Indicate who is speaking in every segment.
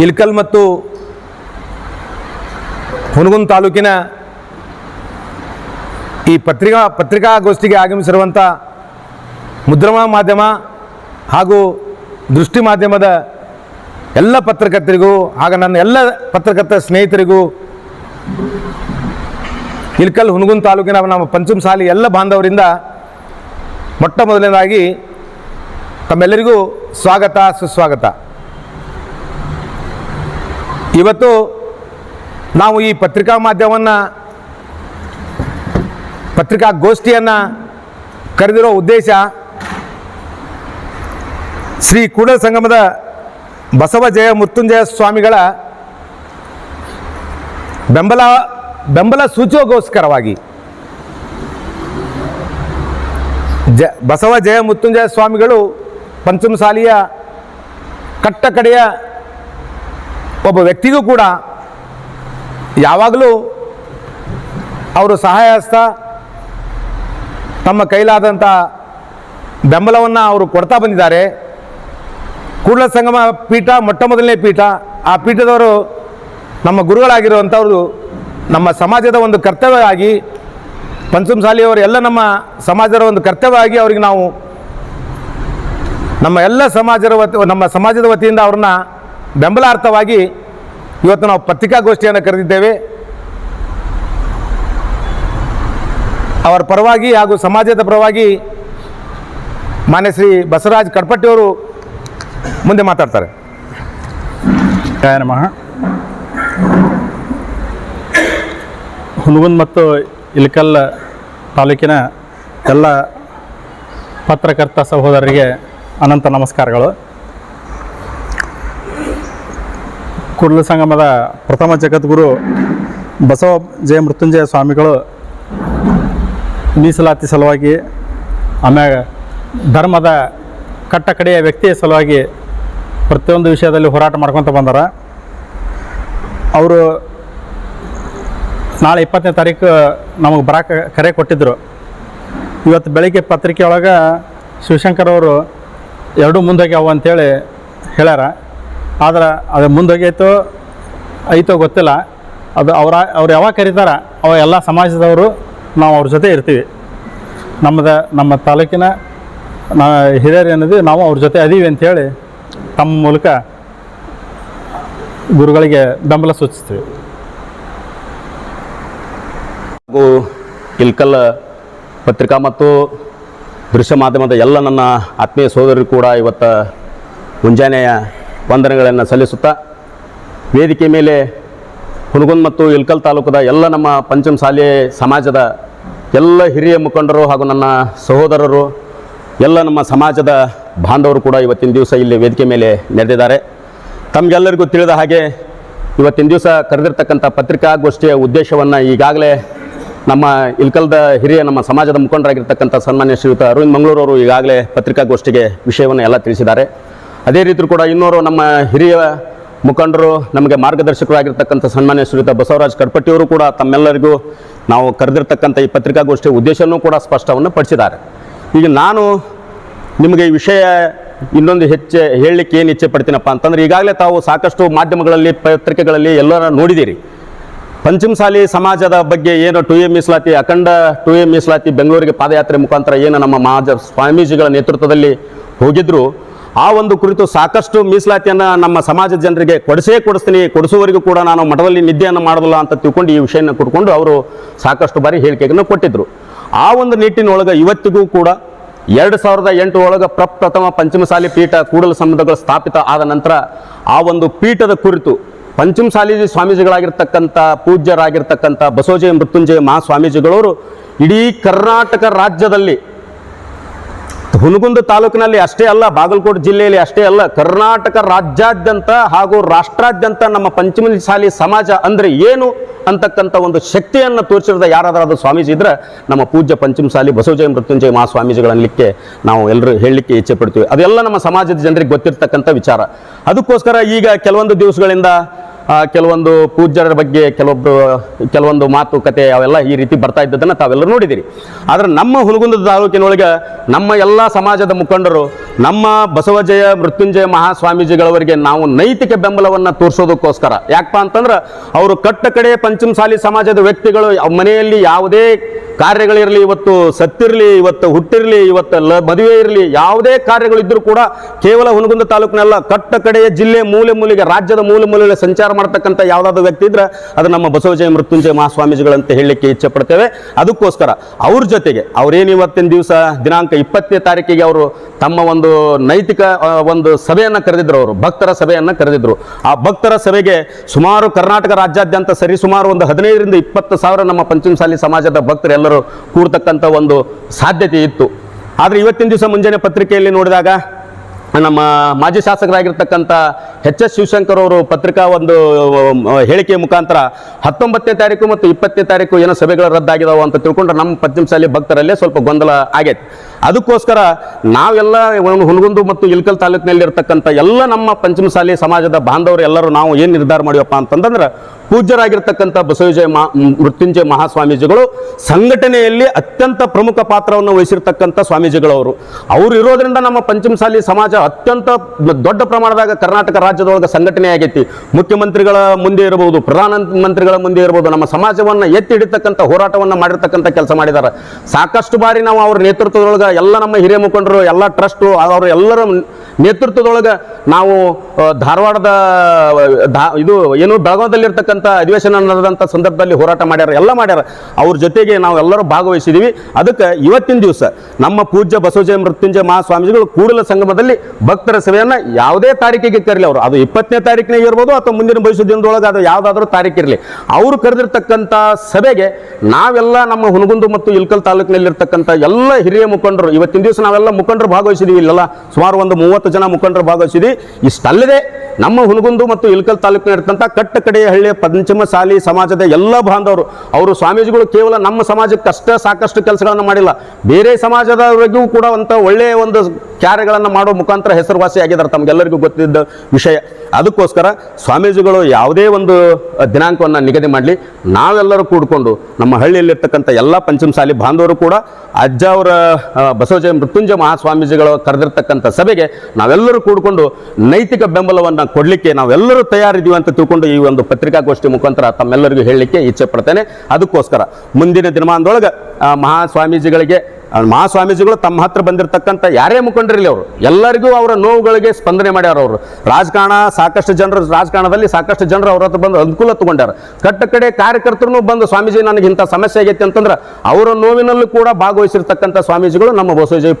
Speaker 1: ಇಲ್ಕಲ್ ಮತ್ತು ಹುನಗುಂದ ತಾಲೂಕಿನ ಈ ಪತ್ರಿಕಾ, ಪತ್ರಿಕಾಗೋಷ್ಠಿಗೆ ಆಗಮಿಸಿರುವಂಥ ಮುದ್ರಣ ಮಾಧ್ಯಮ ಹಾಗೂ ದೃಷ್ಟಿ ಮಾಧ್ಯಮದ ಎಲ್ಲ ಪತ್ರಕರ್ತರಿಗೂ ಹಾಗೂ ನನ್ನ ಎಲ್ಲ ಪತ್ರಕರ್ತ ಸ್ನೇಹಿತರಿಗೂ ಇಲ್ಕಲ್ ಹುನಗುಂದ ತಾಲೂಕಿನ ನಮ್ಮ ಪಂಚಮ ಸಾಲಿ ಎಲ್ಲ ಬಾಂಧವರಿಂದ ಮೊಟ್ಟ ಮೊದಲನೇದಾಗಿ ತಮ್ಮೆಲ್ಲರಿಗೂ ಸ್ವಾಗತ, ಸುಸ್ವಾಗತ. ಇವತ್ತು ನಾವು ಈ ಪತ್ರಿಕಾ ಮಾಧ್ಯಮವನ್ನು ಪತ್ರಿಕಾಗೋಷ್ಠಿಯನ್ನು ಕರೆದಿರೋ ಉದ್ದೇಶ ಶ್ರೀ ಕೂಡ ಸಂಗಮದ ಬಸವ ಜಯ ಮೃತ್ಯುಂಜಯ ಸ್ವಾಮಿಗಳ ಬೆಂಬಲ ಬೆಂಬಲ ಸೂಚೋಗೋಸ್ಕರವಾಗಿ ಜ, ಬಸವ ಜಯ ಮೃತ್ಯುಂಜಯ ಸ್ವಾಮಿಗಳು ಪಂಚಮಸಾಲಿಯ ಕಟ್ಟ ಕಡೆಯ ಒಬ್ಬ ವ್ಯಕ್ತಿಗೂ ಕೂಡ ಯಾವಾಗಲೂ ಅವರು ಸಹಾಯ ಹಸ್ತ ತಮ್ಮ ಕೈಲಾದಂಥ ಬೆಂಬಲವನ್ನು ಅವರು ಕೊಡ್ತಾ ಬಂದಿದ್ದಾರೆ. ಕೂಡಲ ಸಂಗಮ ಪೀಠ ಮೊಟ್ಟ ಮೊದಲನೇ ಪೀಠ, ಆ ಪೀಠದವರು ನಮ್ಮ ಗುರುಗಳಾಗಿರುವಂಥವ್ರು ನಮ್ಮ ಸಮಾಜದ ಒಂದು ಕರ್ತವ್ಯವಾಗಿ, ಪಂಚಮಸಾಲಿಯವರು ಎಲ್ಲ ನಮ್ಮ ಸಮಾಜದ ಒಂದು ಕರ್ತವ್ಯ ಆಗಿ ಅವರಿಗೆ ನಾವು ನಮ್ಮ ಎಲ್ಲ ಸಮಾಜದ ವತಿ, ನಮ್ಮ ಸಮಾಜದ ವತಿಯಿಂದ ಅವ್ರನ್ನ ಬೆಂಬಲಾರ್ಥವಾಗಿ ಇವತ್ತು ನಾವು ಪತ್ರಿಕಾಗೋಷ್ಠಿಯನ್ನು ಕರೆದಿದ್ದೇವೆ. ಅವರ ಪರವಾಗಿ ಹಾಗೂ ಸಮಾಜದ ಪರವಾಗಿ ಮಾನ್ಯ ಶ್ರೀ ಬಸವರಾಜ್ ಕಡ್ಪಟ್ಟಿಯವರು ಮುಂದೆ ಮಾತಾಡ್ತಾರೆ.
Speaker 2: ನಮಃ. ಹುನಗುಂದ್ ಮತ್ತು ಇಲ್ಕಲ್ ತಾಲೂಕಿನ ಎಲ್ಲ ಪತ್ರಕರ್ತ ಸಹೋದರರಿಗೆ ಅನಂತ ನಮಸ್ಕಾರಗಳು. ಕೂಡಲ ಸಂಗಮದ ಪ್ರಥಮ ಜಗದ್ಗುರು ಬಸವ ಜಯ ಮೃತ್ಯುಂಜಯ ಸ್ವಾಮಿಗಳು ಮೀಸಲಾತಿ ಸಲುವಾಗಿ ಆಮ್ಯಾಗ ಧರ್ಮದ ಕಟ್ಟ ಕಡೆಯ ವ್ಯಕ್ತಿಯ ಸಲುವಾಗಿ ಪ್ರತಿಯೊಂದು ವಿಷಯದಲ್ಲಿ ಹೋರಾಟ ಮಾಡ್ಕೊತ ಬಂದಾರ. ಅವರು ನಾಳೆ ಇಪ್ಪತ್ತನೇ ತಾರೀಕು ನಮಗೆ ಬರಾಕ ಕರೆ ಕೊಟ್ಟಿದ್ದರು ಇವತ್ತು ಬೆಳಿಗ್ಗೆ ಪತ್ರಿಕೆಯೊಳಗೆ ಶಿವಶಂಕರ್ ಅವರು ಎರಡೂ ಮುಂದೋಗ್ಯಾವ ಅಂತೇಳಿ ಹೇಳ್ಯಾರ. ಆದ್ರೆ ಅದು ಮುಂದೋಗೈತೋ ಐತೋ ಗೊತ್ತಿಲ್ಲ. ಅದು ಅವರ, ಅವ್ರು ಯಾವಾಗ ಕರೀತಾರ, ಅವ ಎಲ್ಲ ಸಮಾಜದವರು ನಾವು ಅವ್ರ ಜೊತೆ ಇರ್ತೀವಿ. ನಮ್ಮದ ನಮ್ಮ ತಾಲೂಕಿನ ನಾ ಹಿರಿಯರು ಏನಿದೆ ನಾವು ಅವ್ರ ಜೊತೆ ಅದೀವಿ ಅಂಥೇಳಿ ತಮ್ಮ ಮೂಲಕ ಗುರುಗಳಿಗೆ ಬೆಂಬಲ ಸೂಚಿಸ್ತೀವಿ.
Speaker 3: ಹಾಗೂ ಇಲ್ಕಲ್ ಪತ್ರಿಕಾ ಮತ್ತು ದೃಶ್ಯ ಮಾಧ್ಯಮದ ಎಲ್ಲ ನನ್ನ ಆತ್ಮೀಯ ಸಹೋದರರು ಕೂಡ ಇವತ್ತು ಮುಂಜಾನೆಯ ವಂದನೆಗಳನ್ನು ಸಲ್ಲಿಸುತ್ತಾ ವೇದಿಕೆ ಮೇಲೆ ಹುನಗುಂದ್ ಮತ್ತು ಇಲ್ಕಲ್ ತಾಲೂಕದ ಎಲ್ಲ ನಮ್ಮ ಪಂಚಮ ಶಾಲೆ ಸಮಾಜದ ಎಲ್ಲ ಹಿರಿಯ ಮುಖಂಡರು ಹಾಗೂ ನನ್ನ ಸಹೋದರರು, ಎಲ್ಲ ನಮ್ಮ ಸಮಾಜದ ಬಾಂಧವರು ಕೂಡ ಇವತ್ತಿನ ದಿವಸ ಇಲ್ಲಿ ವೇದಿಕೆ ಮೇಲೆ ನೆರೆದಿದ್ದಾರೆ. ತಮಗೆಲ್ಲರಿಗೂ ತಿಳಿದ ಹಾಗೆ ಇವತ್ತಿನ ದಿವಸ ಕರೆದಿರ್ತಕ್ಕಂಥ ಪತ್ರಿಕಾಗೋಷ್ಠಿಯ ಉದ್ದೇಶವನ್ನು ಈಗಾಗಲೇ ನಮ್ಮ ಇಲ್ಕಲ್ದ ಹಿರಿಯ ನಮ್ಮ ಸಮಾಜದ ಮುಖಂಡರಾಗಿರ್ತಕ್ಕಂಥ ಸನ್ಮಾನ್ಯ ಶ್ರೀಯುತ ಅರವಿಂದ್ ಅವರು ಈಗಾಗಲೇ ಪತ್ರಿಕಾಗೋಷ್ಠಿಗೆ ವಿಷಯವನ್ನು ಎಲ್ಲ ತಿಳಿಸಿದ್ದಾರೆ. ಅದೇ ರೀತಿ ಕೂಡ ಇನ್ನೋರು ನಮ್ಮ ಹಿರಿಯ ಮುಖಂಡರು, ನಮಗೆ ಮಾರ್ಗದರ್ಶಕರಾಗಿರ್ತಕ್ಕಂಥ ಸನ್ಮಾನ್ಯ ಶ್ರೀಯುತ ಬಸವರಾಜ್ ಕಡ್ಪಟ್ಟಿಯವರು ಕೂಡ ತಮ್ಮೆಲ್ಲರಿಗೂ ನಾವು ಕರೆದಿರ್ತಕ್ಕಂಥ ಈ ಪತ್ರಿಕಾಗೋಷ್ಠಿಯ ಉದ್ದೇಶವನ್ನು ಕೂಡ ಸ್ಪಷ್ಟವನ್ನು ಪಡಿಸಿದ್ದಾರೆ. ಈಗ ನಾನು ನಿಮಗೆ ಈ ವಿಷಯ ಇನ್ನೊಂದು ಹೆಚ್ಚು ಹೇಳಲಿಕ್ಕೆ ಏನು ಇಚ್ಛೆ ಪಡ್ತೀನಪ್ಪ ಅಂತಂದ್ರೆ ಈಗಾಗಲೇ ತಾವು ಸಾಕಷ್ಟು ಮಾಧ್ಯಮಗಳಲ್ಲಿ, ಪತ್ರಿಕೆಗಳಲ್ಲಿ ಎಲ್ಲರ ನೋಡಿದ್ದೀರಿ. ಪಂಚಮಸಾಲಿ ಸಮಾಜದ ಬಗ್ಗೆ ಏನು ಟು ಎ ಮೀಸಲಾತಿ, ಅಖಂಡ ಟು ಎ ಮೀಸಲಾತಿ ಬೆಂಗಳೂರಿಗೆ ಪಾದಯಾತ್ರೆ ಮುಖಾಂತರ ಏನು ನಮ್ಮ ಮಹಾಜ ಸ್ವಾಮೀಜಿಗಳ ನೇತೃತ್ವದಲ್ಲಿ ಹೋಗಿದ್ರು, ಆ ಒಂದು ಕುರಿತು ಸಾಕಷ್ಟು ಮೀಸಲಾತಿಯನ್ನು ನಮ್ಮ ಸಮಾಜದ ಜನರಿಗೆ ಕೊಡಿಸೇ ಕೊಡಿಸ್ತೀನಿ, ಕೊಡಿಸುವವರಿಗೂ ಕೂಡ ನಾನು ಮಠದಲ್ಲಿ ನಿದ್ದೆಯನ್ನು ಮಾಡೋದಿಲ್ಲ ಅಂತ ತಿಳ್ಕೊಂಡು ಈ ವಿಷಯನ ಕೊಟ್ಕೊಂಡು ಅವರು ಸಾಕಷ್ಟು ಬಾರಿ ಹೇಳಿಕೆಯನ್ನು ಕೊಟ್ಟಿದ್ದರು ಆ ಒಂದು ನಿಟ್ಟಿನೊಳಗೆ ಇವತ್ತಿಗೂ ಕೂಡ ಎರಡು ಸಾವಿರದ ಎಂಟು ಒಳಗೆ ಪ್ರಪ್ರಥಮ ಪಂಚಮಸಾಲಿ ಪೀಠ ಕೂಡಲ ಸಂಬಂಧಗಳು ಸ್ಥಾಪಿತ ಆದ ನಂತರ ಆ ಒಂದು ಪೀಠದ ಕುರಿತು ಪಂಚಮಸಾಲಿ ಸ್ವಾಮೀಜಿಗಳಾಗಿರ್ತಕ್ಕಂಥ ಪೂಜ್ಯರಾಗಿರ್ತಕ್ಕಂಥ ಬಸವಜಯ ಮೃತ್ಯುಂಜಯ ಮಹಾಸ್ವಾಮೀಜಿಗಳವರು ಇಡೀ ಕರ್ನಾಟಕ ರಾಜ್ಯದಲ್ಲಿ ಹುನಗುಂದ ತಾಲೂಕಿನಲ್ಲಿ ಅಷ್ಟೇ ಅಲ್ಲ, ಬಾಗಲಕೋಟೆ ಜಿಲ್ಲೆಯಲ್ಲಿ ಅಷ್ಟೇ ಅಲ್ಲ, ಕರ್ನಾಟಕ ರಾಜ್ಯಾದ್ಯಂತ ಹಾಗೂ ರಾಷ್ಟ್ರಾದ್ಯಂತ ನಮ್ಮ ಪಂಚಮಸಾಲಿ ಸಮಾಜ ಅಂದರೆ ಏನು ಅಂತಕ್ಕಂಥ ಒಂದು ಶಕ್ತಿಯನ್ನು ತೋರಿಸಿರದ ಯಾರಾದರೂ ಸ್ವಾಮೀಜಿ ಇದ್ರೆ ನಮ್ಮ ಪೂಜ್ಯ ಪಂಚಮಸಾಲಿ ಬಸವಜಯ ಮೃತ್ಯುಂಜಯ ಮಹಾ ಸ್ವಾಮೀಜಿಗಳನ್ಲಿಕ್ಕೆ ನಾವು ಎಲ್ಲರೂ ಹೇಳಲಿಕ್ಕೆ ಇಚ್ಛೆ ಪಡ್ತೀವಿ. ಅದೆಲ್ಲ ನಮ್ಮ ಸಮಾಜದ ಜನರಿಗೆ ಗೊತ್ತಿರ್ತಕ್ಕಂಥ ವಿಚಾರ. ಅದಕ್ಕೋಸ್ಕರ ಈಗ ಕೆಲವೊಂದು ದಿವಸಗಳಿಂದ ಕೆಲವೊಂದು ಪೂಜ್ಯರ ಬಗ್ಗೆ ಕೆಲವೊಬ್ಬರು ಕೆಲವೊಂದು ಮಾತುಕತೆ ಅವೆಲ್ಲ ಈ ರೀತಿ ಬರ್ತಾ ಇದ್ದದನ್ನು ತಾವೆಲ್ಲರೂ ನೋಡಿದಿರಿ. ಆದರೆ ನಮ್ಮ ಹುಲಗುಂದದ ತಾಲೂಕಿನೊಳಗೆ ನಮ್ಮ ಎಲ್ಲ ಸಮಾಜದ ಮುಖಂಡರು, ನಮ್ಮ ಬಸವಜಯ ಮೃತ್ಯುಂಜಯ ಮಹಾಸ್ವಾಮೀಜಿಗಳವರಿಗೆ ನಾವು ನೈತಿಕ ಬೆಂಬಲವನ್ನು ತೋರಿಸೋದಕ್ಕೋಸ್ಕರ, ಯಾಕಪ್ಪ ಅಂತಂದ್ರೆ ಅವರು ಕಟ್ಟ ಕಡೆ ಪಂಚಮಸಾಲಿ ಸಮಾಜದ ವ್ಯಕ್ತಿಗಳು ಮನೆಯಲ್ಲಿ ಯಾವುದೇ ಕಾರ್ಯಗಳಿರಲಿ, ಇವತ್ತು ಸತ್ತಿರಲಿ, ಇವತ್ತು ಹುಟ್ಟಿರಲಿ, ಇವತ್ತು ಲ ಮದುವೆ ಇರಲಿ, ಯಾವುದೇ ಕಾರ್ಯಗಳಿದ್ದರೂ ಕೂಡ ಕೇವಲ ಹುನಗುಂದ ತಾಲೂಕಿನೆಲ್ಲ ಕಟ್ಟ ಕಡೆಯ ಜಿಲ್ಲೆ ಮೂಲೆ ಮೂಲೆಗೆ, ರಾಜ್ಯದ ಮೂಲೆ ಮೂಲೆಗೆ ಸಂಚಾರ ಮಾಡ್ತಕ್ಕಂಥ ಯಾವುದಾದ್ರು ವ್ಯಕ್ತಿ ಇದ್ರೆ ಅದು ನಮ್ಮ ಬಸವಜಯ ಮೃತ್ಯುಂಜಯ ಮಹಾಸ್ವಾಮೀಜಿಗಳಂತ ಹೇಳಲಿಕ್ಕೆ ಇಚ್ಛೆ ಪಡ್ತೇವೆ. ಅದಕ್ಕೋಸ್ಕರ ಅವ್ರ ಜೊತೆಗೆ, ಅವ್ರೇನು ಇವತ್ತಿನ ದಿವಸ ದಿನಾಂಕ ಇಪ್ಪತ್ತನೇ ತಾರೀಕಿಗೆ ಅವರು ತಮ್ಮ ಒಂದು ನೈತಿಕ ಒಂದು ಸಭೆಯನ್ನು ಕರೆದಿದ್ರು ಅವರು, ಭಕ್ತರ ಸಭೆಯನ್ನು ಕರೆದಿದ್ರು. ಆ ಭಕ್ತರ ಸಭೆಗೆ ಸುಮಾರು ಕರ್ನಾಟಕ ರಾಜ್ಯಾದ್ಯಂತ ಸರಿ ಸುಮಾರು ಒಂದು ಹದಿನೈದರಿಂದ ಇಪ್ಪತ್ತು ಸಾವಿರ ನಮ್ಮ ಪಂಚಮಸಾಲಿ ಸಮಾಜದ ಭಕ್ತರು ಎಲ್ಲರೂ ಕೂಡ್ತಕ್ಕಂಥ ಒಂದು ಸಾಧ್ಯತೆ ಇತ್ತು. ಆದರೆ ಇವತ್ತಿನ ದಿವಸ ಮುಂಜಾನೆ ಪತ್ರಿಕೆಯಲ್ಲಿ ನೋಡಿದಾಗ ನಮ್ಮ ಮಾಜಿ ಶಾಸಕರಾಗಿರ್ತಕ್ಕಂಥ ಎಚ್ ಎಸ್ ಶಿವಶಂಕರ್ ಅವರು ಪತ್ರಿಕಾ ಒಂದು ಹೇಳಿಕೆ ಮುಖಾಂತರ ಹತ್ತೊಂಬತ್ತನೇ ತಾರೀಕು ಮತ್ತು ಇಪ್ಪತ್ತನೇ ತಾರೀಕು ಏನೋ ಸಭೆಗಳು ರದ್ದಾಗಿದಾವೆ ಅಂತ ತಿಳ್ಕೊಂಡ್ರೆ ನಮ್ಮ ಪಂಚಮಸಾಲಿ ಭಕ್ತರಲ್ಲೇ ಸ್ವಲ್ಪ ಗೊಂದಲ ಆಗೈತೆ. ಅದಕ್ಕೋಸ್ಕರ ನಾವೆಲ್ಲ ಒಂದು ಹುನಗುಂದು ಮತ್ತು ಇಲ್ಕಲ್ ತಾಲೂಕಿನಲ್ಲಿರ್ತಕ್ಕಂಥ ಎಲ್ಲ ನಮ್ಮ ಪಂಚಮಸಾಲಿ ಸಮಾಜದ ಬಾಂಧವರು ಎಲ್ಲರೂ ನಾವು ಏನು ನಿರ್ಧಾರ ಮಾಡಿವಪ್ಪ ಅಂತಂದ್ರೆ ಪೂಜ್ಯರಾಗಿರ್ತಕ್ಕಂಥ ಬಸವಜಯ ಮಹಾ ಮೃತ್ಯುಂಜಯ ಮಹಾಸ್ವಾಮೀಜಿಗಳು ಸಂಘಟನೆಯಲ್ಲಿ ಅತ್ಯಂತ ಪ್ರಮುಖ ಪಾತ್ರವನ್ನು ವಹಿಸಿರ್ತಕ್ಕಂಥ ಸ್ವಾಮೀಜಿಗಳವರು ಅವರು. ಇರೋದ್ರಿಂದ ನಮ್ಮ ಪಂಚಮಸಾಲಿ ಸಮಾಜ ಅತ್ಯಂತ ದೊಡ್ಡ ಪ್ರಮಾಣದಾಗ ಕರ್ನಾಟಕ ರಾಜ್ಯದೊಳಗೆ ಸಂಘಟನೆ ಆಗೈತಿ. ಮುಖ್ಯಮಂತ್ರಿಗಳ ಮುಂದೆ ಇರಬಹುದು ಪ್ರಧಾನ ಮಂತ್ರಿಗಳ ಮುಂದೆ ಇರಬಹುದು ನಮ್ಮ ಸಮಾಜವನ್ನು ಎತ್ತಿ ಹಿಡಿತಕ್ಕಂಥ ಹೋರಾಟವನ್ನು ಮಾಡಿರ್ತಕ್ಕಂಥ ಕೆಲಸ ಮಾಡಿದ್ದಾರೆ ಸಾಕಷ್ಟು ಬಾರಿ ನಾವು ಅವ್ರ ನೇತೃತ್ವದೊಳಗೆ ಎಲ್ಲ ನಮ್ಮ ಹಿರಿಯ ಮುಖಂಡರು, ಎಲ್ಲ ಟ್ರಸ್ಟು ಅವರು ಎಲ್ಲರ ನೇತೃತ್ವದೊಳಗೆ ನಾವು ಧಾರವಾಡದ ಇದು ಏನು ಬೆಳಗಾವದಲ್ಲಿರ್ತಕ್ಕಂಥ ಅಧಿವೇಶನ ನಡೆದಂಥ ಸಂದರ್ಭದಲ್ಲಿ ಹೋರಾಟ ಮಾಡ್ಯಾರ, ಎಲ್ಲ ಮಾಡ್ಯಾರ. ಅವ್ರ ಜೊತೆಗೆ ನಾವು ಎಲ್ಲರೂ ಭಾಗವಹಿಸಿದ್ದೀವಿ ಅದಕ್ಕೆ ಇವತ್ತಿನ ದಿವಸ ನಮ್ಮ ಪೂಜ್ಯ ಬಸವಜಯ ಮೃತ್ಯುಂಜಯ ಮಹಾಸ್ವಾಮೀಜಿಗಳು ಕೂಡಲ ಸಂಗಮದಲ್ಲಿ ಭಕ್ತರ ಸಭೆಯನ್ನು ಯಾವುದೇ ತಾರೀಕಿಗೆ ಕರಲಿ ಅವರು. ಅದು ಇಪ್ಪತ್ತನೇ ತಾರೀಕಿನಾಗ ಇರ್ಬೋದು ಅಥವಾ ಮುಂದಿನ ಭವಿಷ್ಯ ದಿನದೊಳಗೆ ಅದು ಯಾವುದಾದ್ರೂ ತಾರೀಕಿರಲಿ ಅವರು ಕರೆದಿರ್ತಕ್ಕಂಥ ಸಭೆಗೆ ನಾವೆಲ್ಲ ನಮ್ಮ ಹುನಗುಂದು ಮತ್ತು ಇಲ್ಕಲ್ ತಾಲೂಕಿನಲ್ಲಿರ್ತಕ್ಕಂಥ ಎಲ್ಲ ಹಿರಿಯ ಮುಖಂಡರು ಇವತ್ತಿನ ದಿವಸ ನಾವೆಲ್ಲ ಮುಖಂಡರು ಭಾಗವಹಿಸಿದೀವಿ ಇಲ್ಲೆಲ್ಲ. ಸುಮಾರು ಒಂದು ಮೂವತ್ತು ಜನ ಮುಖಂಡರು ಭಾಗವಹಿಸಿದ್ವಿ. ಇಷ್ಟಲ್ಲದೆ ನಮ್ಮ ಹುಲಗುಂದು ಮತ್ತು ಇಲ್ಕಲ್ ತಾಲೂಕಿನ ಇರ್ತಂಥ ಕಟ್ಟ ಕಡೆಯ ಹಳ್ಳಿಯ ಪಂಚಮಸಾಲಿ ಸಮಾಜದ ಎಲ್ಲ ಬಾಂಧವರು, ಅವರು ಸ್ವಾಮೀಜಿಗಳು ಕೇವಲ ನಮ್ಮ ಸಮಾಜಕ್ಕಷ್ಟೇ ಸಾಕಷ್ಟು ಕೆಲಸಗಳನ್ನು ಮಾಡಿಲ್ಲ. ಬೇರೆ ಸಮಾಜದವರಿಗೂ ಕೂಡ ಅಂತ ಒಳ್ಳೆಯ ಒಂದು ಕಾರ್ಯಗಳನ್ನು ಮಾಡೋ ಮುಖಾಂತರ ಹೆಸರುವಾಸಿ ಆಗಿದ್ದಾರೆ ತಮಗೆಲ್ಲರಿಗೂ ಗೊತ್ತಿದ್ದ ವಿಷಯ. ಅದಕ್ಕೋಸ್ಕರ ಸ್ವಾಮೀಜಿಗಳು ಯಾವುದೇ ಒಂದು ದಿನಾಂಕವನ್ನು ನಿಗದಿ ಮಾಡಲಿ. ನಾವೆಲ್ಲರೂ ಕೂಡಿಕೊಂಡು ನಮ್ಮ ಹಳ್ಳಿಯಲ್ಲಿರ್ತಕ್ಕಂಥ ಎಲ್ಲ ಪಂಚಮಸಾಲಿ ಬಾಂಧವರು ಕೂಡ, ಅಜ್ಜ ಅವರ ಬಸವಜಯ ಮೃತ್ಯುಂಜಯ ಮಹಾಸ್ವಾಮೀಜಿಗಳು ಕರೆದಿರ್ತಕ್ಕಂಥ ಸಭೆಗೆ ನಾವೆಲ್ಲರೂ ಕೂಡಿಕೊಂಡು ನೈತಿಕ ಬೆಂಬಲವನ್ನು ಕೊಡಲಿಕ್ಕೆ ನಾವೆಲ್ಲರೂ ತಯಾರಿದ್ದೀವಿ ಅಂತ ತಿಳ್ಕೊಂಡು ಈ ಒಂದು ಪತ್ರಿಕಾಗೋಷ್ಠಿ ಮುಖಾಂತರ ತಮ್ಮೆಲ್ಲರಿಗೂ ಹೇಳಲಿಕ್ಕೆ ಇಚ್ಛೆ ಪಡ್ತೇನೆ. ಅದಕ್ಕೋಸ್ಕರ ಮುಂದಿನ ದಿನಮಾನದೊಳಗೆ ಮಹಾಸ್ವಾಮೀಜಿಗಳಿಗೆ ಮಹಾಸ್ವಾಮೀಜಿಗಳು ತಮ್ಮ ಹತ್ರ ಬಂದಿರತಕ್ಕಂಥ ಯಾರೇ ಮುಖಂಡರಿಲ್ಲ ಅವರು, ಎಲ್ಲರಿಗೂ ಅವರ ನೋವುಗಳಿಗೆ ಸ್ಪಂದನೆ ಮಾಡ್ಯಾರ ಅವರು. ರಾಜಕಾರಣ, ಸಾಕಷ್ಟು ಜನರು ರಾಜಕಾರಣದಲ್ಲಿ ಸಾಕಷ್ಟು ಜನರು ಅವ್ರ ಹತ್ರ ಬಂದು ಅನುಕೂಲ ತಗೊಂಡ್ಯಾರ. ಕಟ್ಟ ಕಡೆ ಕಾರ್ಯಕರ್ತರು ಬಂದು ಸ್ವಾಮೀಜಿ ನನಗೆ ಇಂಥ ಸಮಸ್ಯೆ ಆಗೈತೆ ಅಂತಂದ್ರೆ ಅವರ ನೋವಿನಲ್ಲೂ ಕೂಡ ಭಾಗವಹಿಸಿರ್ತಕ್ಕಂಥ ಸ್ವಾಮೀಜಿಗಳು ನಮ್ಮ ಬಸವಜಯ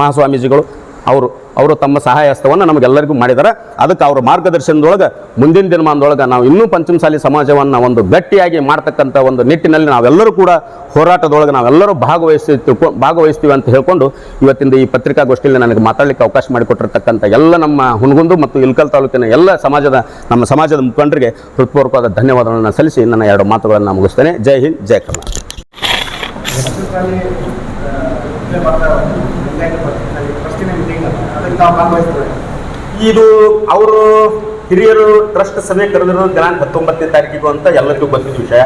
Speaker 3: ಮಹಾಸ್ವಾಮೀಜಿಗಳು ಅವರು ಅವರು ತಮ್ಮ ಸಹಾಯ ಹಸ್ತವನ್ನು ನಮಗೆಲ್ಲರಿಗೂ ಮಾಡಿದ್ದಾರೆ. ಅದಕ್ಕೆ ಅವರ ಮಾರ್ಗದರ್ಶನದೊಳಗೆ ಮುಂದಿನ ದಿನಮಾನದೊಳಗೆ ನಾವು ಇನ್ನೂ ಪಂಚಮಸಾಲಿ ಸಮಾಜವನ್ನು ಒಂದು ಗಟ್ಟಿಯಾಗಿ ಮಾಡ್ತಕ್ಕಂಥ ಒಂದು ನಿಟ್ಟಿನಲ್ಲಿ ನಾವೆಲ್ಲರೂ ಕೂಡ ಹೋರಾಟದೊಳಗೆ ನಾವೆಲ್ಲರೂ ಭಾಗವಹಿಸಿ ತಿಳ್ಕೊ- ಭಾಗವಹಿಸ್ತೀವಿ ಅಂತ ಹೇಳ್ಕೊಂಡು ಇವತ್ತಿಂದ ಈ ಪತ್ರಿಕಾಗೋಷ್ಠಿಯಲ್ಲಿ ನನಗೆ ಮಾತಾಡಲಿಕ್ಕೆ ಅವಕಾಶ ಮಾಡಿಕೊಟ್ಟಿರ್ತಕ್ಕಂಥ ಎಲ್ಲ ನಮ್ಮ ಹುಣಗುಂದು ಮತ್ತು ಇಲ್ಕಲ್ ತಾಲೂಕಿನ ಎಲ್ಲ ಸಮಾಜದ, ನಮ್ಮ ಸಮಾಜದ ಮುಖಂಡರಿಗೆ ಹೃತ್ಪೂರ್ವಕವಾದ ಧನ್ಯವಾದಗಳನ್ನು ಸಲ್ಲಿಸಿ ನನ್ನ ಎರಡು ಮಾತುಗಳನ್ನು ಮುಗಿಸ್ತೇನೆ. ಜೈ ಹಿಂದ್, ಜೈ ಕರ್ನಾಟಕ. ಇದು ಅವರು ಹಿರಿಯರು ಟ್ರಸ್ಟ್ ಸಭೆ ಕರೆದಿರೋ ದಿನಾಂಕ ಹತ್ತೊಂಬತ್ತನೇ ತಾರೀಕಿಗೂ ಅಂತ ಎಲ್ಲರಿಗೂ ಗೊತ್ತಿದ್ದ ವಿಷಯ.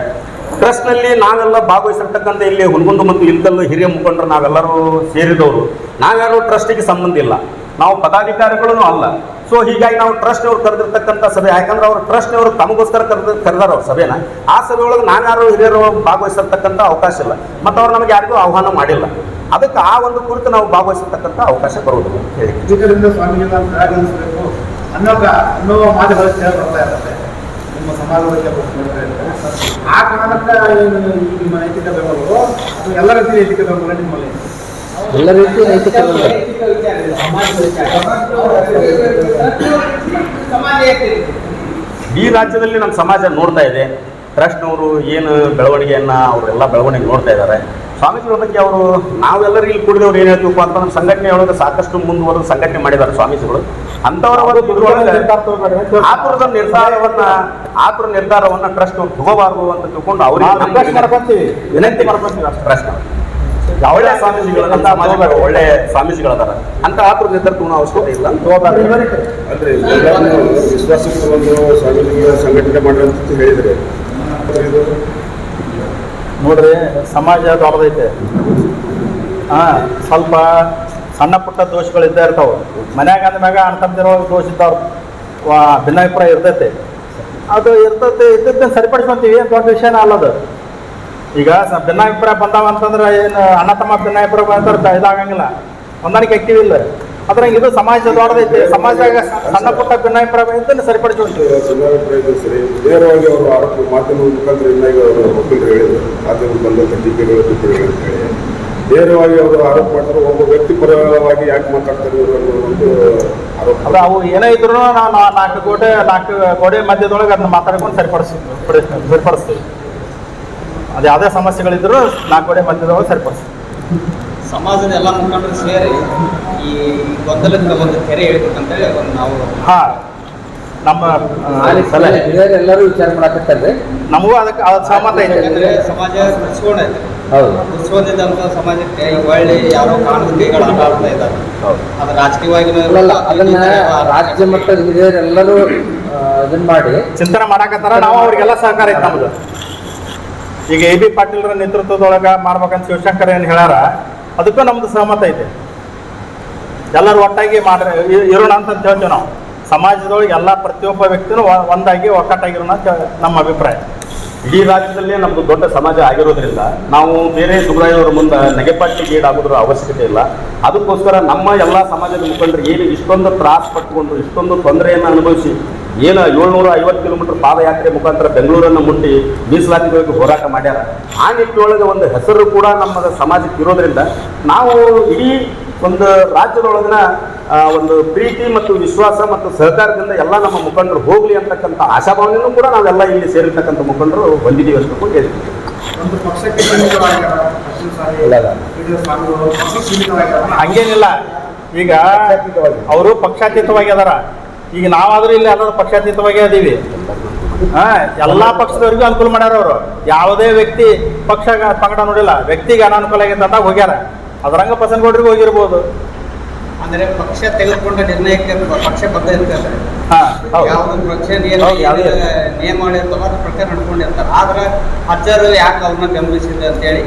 Speaker 3: ಟ್ರಸ್ಟ್ನಲ್ಲಿ ನಾವೆಲ್ಲ ಭಾಗವಹಿಸಿರ್ತಕ್ಕಂಥ ಇಲ್ಲಿ ಹುನಗುಂದು ಮತ್ತು ಇಲ್ಕಲ್ಲು ಹಿರಿಯ ಮುಖಂಡರು ನಾವೆಲ್ಲರೂ ಸೇರಿದವರು. ನಾವ್ಯಾರು ಟ್ರಸ್ಟಿಗೆ ಸಂಬಂಧ ಇಲ್ಲ. ನಾವು ಪದಾಧಿಕಾರಿಗಳೂ ಅಲ್ಲ. ಸೊ ಹೀಗಾಗಿ ನಾವು ಟ್ರಸ್ಟ್ನವ್ರು ಕರೆದಿರ್ತಕ್ಕಂಥ ಸಭೆ, ಯಾಕಂದ್ರೆ ಅವ್ರು ಟ್ರಸ್ಟ್ನವರು ತಮಗೋಸ್ಕರ ಕರೆದ, ಕರೆದಾರ ಅವ್ರ ಸಭೆನ. ಆ ಸಭೆ ಒಳಗೆ ನಾವ್ಯಾರು ಹಿರಿಯರು ಭಾಗವಹಿಸಿರ್ತಕ್ಕಂಥ ಅವಕಾಶ ಇಲ್ಲ. ಮತ್ತು ಅವ್ರು ನಮಗೆ ಯಾರಿಗೂ ಆಹ್ವಾನ ಮಾಡಿಲ್ಲ. ಅದಕ್ಕೆ ಆ ಒಂದು ಕುರಿತು ನಾವು ಭಾಗವಹಿಸತಕ್ಕಂಥ ಅವಕಾಶ ಬರುವುದು ಅಂತ ಹೇಳಿ.
Speaker 4: ಇದರಿಂದ ಸ್ವಾಮಿಗೆಲ್ಲ ಪ್ರಾರಂಭಿಸಬೇಕು ಅನ್ನೋ ಅನ್ನೋ ಮಾತುಗಳು ಕೇಳಿ ಬರ್ತಾ ಇರುತ್ತೆ. ನಿಮ್ಮ ಸಮಾಜದ ಬಗ್ಗೆ ಬರ್ತಾ ಆ ಕಾರಣಕ್ಕೆ ಈ ನಿಮ್ಮ ನೈತಿಕ ಬೆಂಬಲವು ಅದು ಎಲ್ಲ ರೀತಿಯ ನೈತಿಕ ಬೆಂಬಲ ನಿಮ್ಮಲ್ಲಿ
Speaker 5: ಎಲ್ಲ ರೀತಿ ನೈತಿಕ ಬೆಂಬಲ.
Speaker 3: ಈ ರಾಜ್ಯದಲ್ಲಿ ನಮ್ಮ ಸಮಾಜ ನೋಡ್ತಾ ಇದೆ. ಟ್ರಸ್ಟ್ನವರು ಏನು ಬೆಳವಣಿಗೆಯನ್ನು ಅವರೆಲ್ಲ ಬೆಳವಣಿಗೆ ನೋಡ್ತಾ ಇದ್ದಾರೆ. ಸ್ವಾಮೀಜಿಗಳ ಬಗ್ಗೆ ಅವರು ನಾವೆಲ್ಲರೂ ಇಲ್ಲಿ ಕೂಡಿದವ್ರು ಏನು ಹೇಳ್ತೀವಪ್ಪ ಅಂತ ನಮ್ಮ ಸಂಘಟನೆ ಒಳಗೆ ಸಾಕಷ್ಟು ಮುಂದುವರೆದ ಸಂಘಟನೆ ಮಾಡಿದ್ದಾರೆ ಸ್ವಾಮೀಜಿಗಳು. ಅಂಥವರ ಒಂದು ಆತುರದ ನಿರ್ಧಾರವನ್ನ ಆತುರ ನಿರ್ಧಾರವನ್ನ ಟ್ರಸ್ಟ್ ತಗೋಬಾರ್ದು ಅಂತ ತಿಳ್ಕೊಂಡು ಅವರಿಗೆ ವಿನಂತಿ ಮಾಡ್ಕೊಂತೀವಿ. ಅಷ್ಟು ಪ್ರಶ್ನೆ. ಒಳ್ಳೆ ಸ್ವಾಮೀಜಿಗಳು ನಮ್ಮ ಸಮಾಜಕ್ಕೆ ಒಳ್ಳೆ ಸ್ವಾಮೀಜಿಗಳದಾರ. ಅಂತ ಆತುರ ನಿರ್ಧಾರ ತಗೊಳ್ಳೋ ಅವಶ್ಯಕತೆ ಇಲ್ಲ.
Speaker 6: ಅಂದ್ರೆ ವಿಶ್ವಾಸಕ್ಕೆ ತಗೊಂಡು ಸ್ವಾಮೀಜಿಗಳ ಸಂಘಟನೆ ಮಾಡಿದ್ರೆ ಅಂತ ಹೇಳಿದ್ರೆ.
Speaker 2: ನೋಡ್ರಿ, ಸಮಾಜ ದೊಡ್ಡದೈತೆ. ಹಾಂ, ಸ್ವಲ್ಪ ಸಣ್ಣ ಪುಟ್ಟ ದೋಷಗಳು ಇದ್ದೇ ಇರ್ತಾವೆ. ಮನ್ಯಾಗ ಅಂದಮ್ಯಾಗ ಅಣ್ಣ ತಮ್ಮದಿರೋ ದೋಷ ಇದ್ದವ್ರು ವಾ, ಭಿನ್ನಾಭಿಪ್ರಾಯ ಇರ್ತೈತೆ. ಅದು ಇರ್ತೈತೆ, ಇದ್ದದ್ದನ್ನ ಸರಿಪಡಿಸ್ಕೊಂತೀವಿ, ಏನು ದೊಡ್ಡ ವಿಷಯನ ಅಲ್ಲದು. ಈಗ ಸ ಭಿನ್ನಾಭಿಪ್ರಾಯ ಬಂದಾವ ಅಂತಂದ್ರೆ ಏನು ಅಣ್ಣ ತಮ್ಮ ಭಿನ್ನಾಭಿಪ್ರಾಯ ಬಂದ್ರೆ ಇದಾಗಂಗಿಲ್ಲ. ಹೊಂದಾಣಿಕೆ ಆಗ್ತೀವಿಲ್ಲ ಅದ್ರಂಗೆ ಇದು ಸಮಾಜ ದೊಡ್ಡದೈತೆ ಸಮಾಜದಾಗ ಸಣ್ಣ ಪುಟ್ಟ ಭಿನ್ನಾಭಿಪ್ರಾಯ ಇದ್ದನ್ನು ಸರಿಪಡಿಸ್ಕೊಂತೀವಿ
Speaker 6: ಚುನಾವಣೆ ಸರಿ. ನೇರವಾಗಿ ಅವರು ಆರೋಪ ಮಾಧ್ಯಮದ ಮುಖಾಂತರ ಇನ್ನಾಗ ಅವರು ವಕೀಲರು ಹೇಳಿದರು. ಮಾಧ್ಯಮದ ಬಂದಂಥ ಟೀಕೆಗಳು ಟಿಪ್ಪಣಿಗಳು ಅಂತ ಹೇಳಿ. ನೇರವಾಗಿ ಅವರು ಆರೋಪ ಮಾಡ್ತಾರೆ. ಒಬ್ಬ ವ್ಯಕ್ತಿ ಪರವಾಗಿ ಯಾಕೆ ಮಾತಾಡ್ತಾರೆ ಒಂದು ಆರೋಪ.
Speaker 2: ಅಲ್ಲ ಅವು ಏನೇ ಇದ್ರು ನಾವು ನಾಲ್ಕು ಗೋಡೆ ನಾಲ್ಕು ಗೋಡೆ ಮಧ್ಯದೊಳಗೆ ಅದನ್ನ ಮಾತಾಡ್ಕೊಂಡು ಸರಿಪಡಿಸ್ತೀವಿ ಪಡಿಸ್ತೀವಿ, ಸರಿಪಡಿಸ್ತೀವಿ. ಅದು ಯಾವುದೇ ಸಮಸ್ಯೆಗಳಿದ್ರು ನಾಲ್ಕು ಗೋಡೆ ಮಧ್ಯದೊಳಗೆ ಸರಿಪಡಿಸ್ತೀವಿ.
Speaker 5: ಸಮಾಜದ ಎಲ್ಲ ಮುಖಂಡರು ಸೇರಿ ಈ ಗೊಂದಲಕ್ಕೆ ಒಂದು ತೆರೆ ಹೇಳ್ಬೇಕಂತೇಳಿ ಒಂದು ನಾವು
Speaker 2: ಹಾಂ ನಮ್ಮ ಆ, ಸಲಹೆ
Speaker 5: ಎಲ್ಲರೂ ವಿಚಾರ ಮಾಡಕತ್ತಲ್ರಿ?
Speaker 2: ನಮಗೂ ಅದಕ್ಕೆ ಅದು ಸಹಮತ ಐತೆ
Speaker 5: ಯಾಕಂದ್ರೆ ಸಮಾಜ ಕುಡಿಸ್ಕೊಂಡೈತೆ ಹೌದು. ಕುಡಿಸ್ಕೊಂಡಿದ್ದಂಥ ಸಮಾಜಕ್ಕೆ ಈ ಒಳ್ಳೆ ಯಾರೋ ಕಾನೂನು ಕೈಗಳು ಆಟ ಆಡ್ತಾ ಇದ್ದಾರೆ ಅದು ರಾಜಕೀಯವಾಗಿ
Speaker 7: ಅಲ್ಲ ಅದನ್ನ ರಾಜ್ಯ ಮಟ್ಟದ ಹಿರಿಯರೆಲ್ಲರೂ ಇದನ್ನ ಮಾಡಿ.
Speaker 2: ಚಿಂತನೆ ಮಾಡಾಕತ್ತಾರ ನಾವು ಅವ್ರಿಗೆಲ್ಲ ಸಹಕಾರ ಐತೆ ನಮ್ದು. ಈಗ ಎ ಬಿ ಪಾಟೀಲ್ರ ನೇತೃತ್ವದೊಳಗ ಮಾಡ್ಬೇಕಂತ ಶಿವಶಂಕರ್ ಏನು ಹೇಳ್ಯಾರ ಅದಕ್ಕೂ ನಮ್ದು ಸಹಮತ ಐತೆ. ಎಲ್ಲರೂ ಒಟ್ಟಾಗಿ ಮಾಡ್ರೆ ಇರೋಣ ಅಂತ ಹೇಳ್ತೀವಿ ನಾವು. ಸಮಾಜದೊಳಗೆ ಎಲ್ಲ ಪ್ರತಿಯೊಬ್ಬ ವ್ಯಕ್ತಿನೂ ಒಂದಾಗಿ ಒಕ್ಕಟ್ಟಾಗಿರೋಣ ಅಂತ ನಮ್ಮ ಅಭಿಪ್ರಾಯ.
Speaker 3: ಇಡೀ ರಾಜ್ಯದಲ್ಲಿ ನಮ್ದು ದೊಡ್ಡ ಸಮಾಜ ಆಗಿರೋದ್ರಿಂದ ನಾವು ಬೇರೆ ಸಮುದಾಯದವ್ರ ಮುಂದೆ ನೆಗೆಪಾಟಿಗೆ ಗೀಡಾಗೋದ್ರ ಅವಶ್ಯಕತೆ ಇಲ್ಲ. ಅದಕ್ಕೋಸ್ಕರ ನಮ್ಮ ಎಲ್ಲ ಸಮಾಜದ ಮುಖಂಡರು ಏನು ಇಷ್ಟೊಂದು ತ್ರಾಸ ಪಟ್ಟುಕೊಂಡು ಇಷ್ಟೊಂದು ತೊಂದರೆಯನ್ನು ಅನುಭವಿಸಿ ಏನು ಏಳ್ನೂರ ಐವತ್ತು ಕಿಲೋಮೀಟರ್ ಪಾದಯಾತ್ರೆ ಮುಖಾಂತರ ಬೆಂಗಳೂರನ್ನು ಮುಟ್ಟಿ ಮೀಸಲಾತಿಗಳಿಗೆ ಹೋರಾಟ ಮಾಡ್ಯಾರ. ಆ ನಿಟ್ಟಿನೊಳಗೆ ಒಂದು ಹೆಸರು ಕೂಡ ನಮ್ಮ ಸಮಾಜಕ್ಕೆ ಇರೋದ್ರಿಂದ ನಾವು ಇಡೀ ಒಂದು ರಾಜ್ಯದೊಳಗಿನ ಒಂದು ಪ್ರೀತಿ ಮತ್ತು ವಿಶ್ವಾಸ ಮತ್ತು ಸಹಕಾರದಿಂದ ಎಲ್ಲ ನಮ್ಮ ಮುಖಂಡರು ಹೋಗಲಿ ಅಂತಕ್ಕಂಥ ಆಶಾಭಾವನೆಯೂ ಕೂಡ ನಾವೆಲ್ಲ ಇಲ್ಲಿ ಸೇರಿರ್ತಕ್ಕಂಥ ಮುಖಂಡರು ಹೊಂದಿದ್ದೀವಿ ಕೂಡ ಹೇಳ್ತೀವಿ
Speaker 2: ಹಂಗೇನಿಲ್ಲ. ಈಗ ಅವರು ಪಕ್ಷಾತೀತವಾಗಿ ಅದಾರ. ಈಗ ನಾವಾದ್ರೂ ಇಲ್ಲಿ ಎಲ್ಲರೂ ಪಕ್ಷಾತೀತವಾಗಿ ಅದೀವಿ ಹಾ ಎಲ್ಲಾ ಪಕ್ಷದವರಿಗೂ ಅನುಕೂಲ ಮಾಡ್ಯಾರ ಅವರು. ಯಾವುದೇ ವ್ಯಕ್ತಿ ಪಕ್ಷ ಪಂಗಡ ನೋಡಿಲ್ಲ ವ್ಯಕ್ತಿಗೆ ಅನಾನುಕೂಲ ಆಗೈತೆ ಅಂತ ಹೋಗ್ಯಾರ. ಅದ್ರಂಗ ಬಸನಗೌಡ್ರಿಗೆ ಹೋಗಿರ್ಬೋದು.
Speaker 5: ಅಂದ್ರೆ ಪಕ್ಷ ತೆಗೆದುಕೊಂಡ ನಿರ್ಣಯಕ್ಕೆ ಪಕ್ಷ ಬದ್ಧ ಇರ್ತಾರೆ.
Speaker 2: ಹಾ ಹೌದು.
Speaker 5: ಯಾವ್ದು ಪಕ್ಷ ನಿಯಮ ಇರ್ತಲ್ಲ ಅದ್ರ ಪ್ರಕಾರ ನಡ್ಕೊಂಡಿರ್ತಾರೆ. ಆದ್ರೆ ಅಜ್ಜರು ಯಾಕೆ ಅವ್ರನ್ನ ಬೆಂಬಲಿಸಿದ್ರು ಅಂತೇಳಿ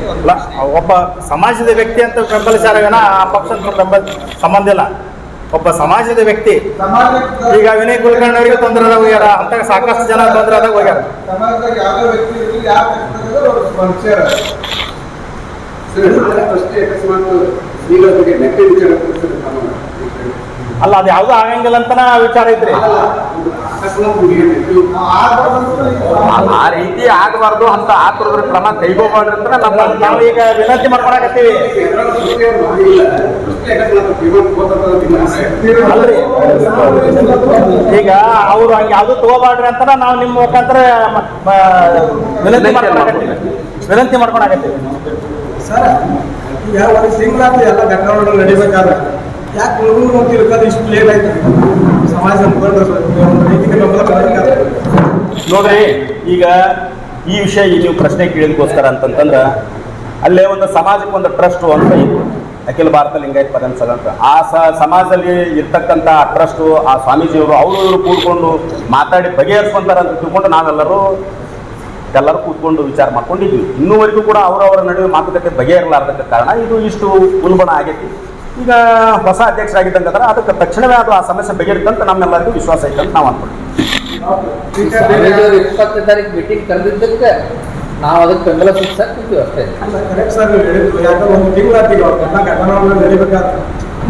Speaker 2: ಒಬ್ಬ ಸಮಾಜದ ವ್ಯಕ್ತಿ ಅಂತ ಬೆಂಬಲಿಸ್ಯಾರಗನ ಆ ಪಕ್ಷ ಬೆಂಬಲ ಸಂಬಂಧ ಇಲ್ಲ. ಒಬ್ಬ ಸಮಾಜದ ವ್ಯಕ್ತಿ. ಈಗ ವಿನಯ್ ಕುಲಕರ್ಣಿ ಅವರಿಗೆ ತೊಂದರೆ ಹೋಗ್ಯಾರ ಅಂತ ಸಾಕಷ್ಟು ಜನ ತೊಂದರೆ ಹೋಗ್ಯಾರ. ಅಲ್ಲ ಅದು ಯಾವ್ದು ಆಗಂಗಿಲ್ಲ ಅಂತ ವಿಚಾರ ಐತ್ರಿ
Speaker 3: ಆ- ರೀತಿ ಆಗಬಾರ್ದು ಅಂತ ಆತರದ್ರ ಕ್ರಮ ಕೈಗೋಬಾರ್ದು ಅಂತ ನಮ್ಮ
Speaker 2: ನಾವು ಈಗ ವಿನಂತಿ ಮಾಡ್ಕೊಳಕತ್ತೀವಿ. ಈಗ ಅವ್ರು ಹಂಗೆ ಅದು ತಗೋಬಾರ್ರಿ ಅಂತ ನಾವು ನಿಮ್ಮ ಮುಖಾಂತರ ವಿನಂತಿ ಮಾಡ್ಕೊಂಡಾಗತ್ತೀವಿ ವಿನಂತಿ ಮಾಡ್ಕೊಂಡಾಗತ್ತೀವಿ
Speaker 8: ಸರ್ ಈಗ ಒಂದು ತಿಂಗಳಾದ ಎಲ್ಲ ಘಟನೆಗಳು ನಡಿಬೇಕಾದ್ರೆ ಯಾಕೆ ಹುಡುಗರು ಇರ್ತಾರೆ ಇಷ್ಟು ಲೇಟ್ ಆಯ್ತು? ಸಮಾಜ
Speaker 3: ನೋಡ್ರಿ ಈಗ ಈ ವಿಷಯ ನೀವು ಪ್ರಶ್ನೆ ಕೇಳಿದಕ್ಕೋಸ್ಕರ ಅಂತಂತಂದ್ರೆ ಅಲ್ಲೇ ಒಂದು ಸಮಾಜಕ್ಕೆ ಒಂದು ಟ್ರಸ್ಟ್ ಅಂತ ಇತ್ತು. ಅಖಿಲ ಭಾರತ ಲಿಂಗಾಯತ್ ಪದನ್ ಸಂಘ ಆ ಸ ಸಮಾಜದಲ್ಲಿ ಇರ್ತಕ್ಕಂಥ ಟ್ರಸ್ಟು, ಆ ಸ್ವಾಮೀಜಿಯವರು ಅವರು ಇವರು ಕೂಡ್ಕೊಂಡು ಮಾತಾಡಿ ಬಗೆಹರಿಸ್ಕೊಂತಾರೆ ಅಂತ ತಿಳ್ಕೊಂಡು ನಾವೆಲ್ಲರೂ ಎಲ್ಲರೂ ಕೂತ್ಕೊಂಡು ವಿಚಾರ ಮಾಡ್ಕೊಂಡಿದ್ವಿ. ಇನ್ನೂವರೆಗೂ ಕೂಡ ಅವರವರ ನಡುವೆ ಮಾತುಕತೆ ಬಗೆಹರಲಾರ್ದಕ್ಕೆ ಕಾರಣ ಇದು ಇಷ್ಟು ಉಲ್ಬಣ ಆಗೈತಿ. ಈಗ ಹೊಸ ಅಧ್ಯಕ್ಷರಾಗಿದ್ದಂಗಂದ್ರೆ ಅದಕ್ಕೆ ತಕ್ಷಣವೇ ಅದು ಆ ಸಮಸ್ಯೆ ಬಗೆಹರಿತಂತ ನಮ್ಮೆಲ್ಲರಿಗೂ ವಿಶ್ವಾಸ ಐತೆ ಅಂತ ನಾವು ಅನ್ಕೊಂಡ್ವಿ.
Speaker 7: ಇಪ್ಪತ್ತು ತಾರೀಕು ಮೀಟಿಂಗ್ ಕರೆದಿದ್ದಕ್ಕೆ ನಾವು ಅದಕ್ಕೆ ಬೆಂಬಲ ಫಿಕ್ಸ್ ಕೂತೀವಿ ಅಷ್ಟೇ.
Speaker 8: ಕರೆಕ್ಟ್ ಸರ್ ನೀವು ಹೇಳಿದ್ರು ಯಾಕಂದ್ರೆ ಒಂದು ತಿಂಗಳಾದ ಈಗ ಎಲ್ಲ ಘಟನೆಗಳು ನಡಿಬೇಕಾದ್ರೆ